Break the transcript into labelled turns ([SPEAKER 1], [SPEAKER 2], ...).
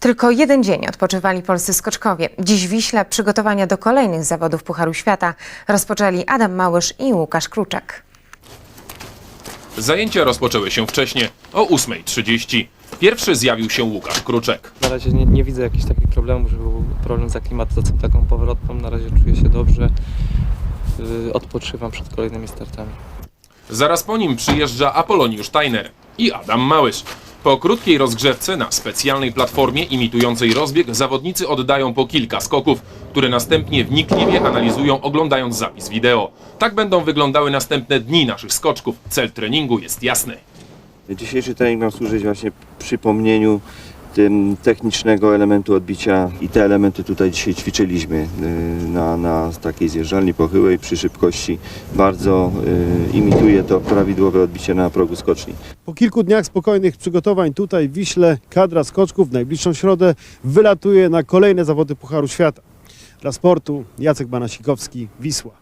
[SPEAKER 1] Tylko jeden dzień odpoczywali polscy skoczkowie. Dziś w Wiśle przygotowania do kolejnych zawodów Pucharu Świata rozpoczęli Adam Małysz i Łukasz Kruczek.
[SPEAKER 2] Zajęcia rozpoczęły się wcześniej, o 8.30. Pierwszy zjawił się Łukasz Kruczek.
[SPEAKER 3] Na razie nie, nie widzę jakichś takich problemów, że był problem z aklimatyzacją taką powrotną. Na razie czuję się dobrze. Yy, odpoczywam przed kolejnymi startami.
[SPEAKER 2] Zaraz po nim przyjeżdża Apoloniusz Steiner i Adam Małysz. Po krótkiej rozgrzewce na specjalnej platformie imitującej rozbieg zawodnicy oddają po kilka skoków, które następnie wnikliwie analizują oglądając zapis wideo. Tak będą wyglądały następne dni naszych skoczków. Cel treningu jest jasny.
[SPEAKER 4] Dzisiejszy trening ma służyć właśnie przypomnieniu tym technicznego elementu odbicia i te elementy tutaj dzisiaj ćwiczyliśmy yy, na, na takiej zjeżdżalni pochyłej przy szybkości. Bardzo yy, imituje to prawidłowe odbicie na progu skoczni.
[SPEAKER 5] Po kilku dniach spokojnych przygotowań tutaj w Wiśle kadra skoczków w najbliższą środę wylatuje na kolejne zawody Pucharu Świata. Dla sportu Jacek Banasikowski, Wisła.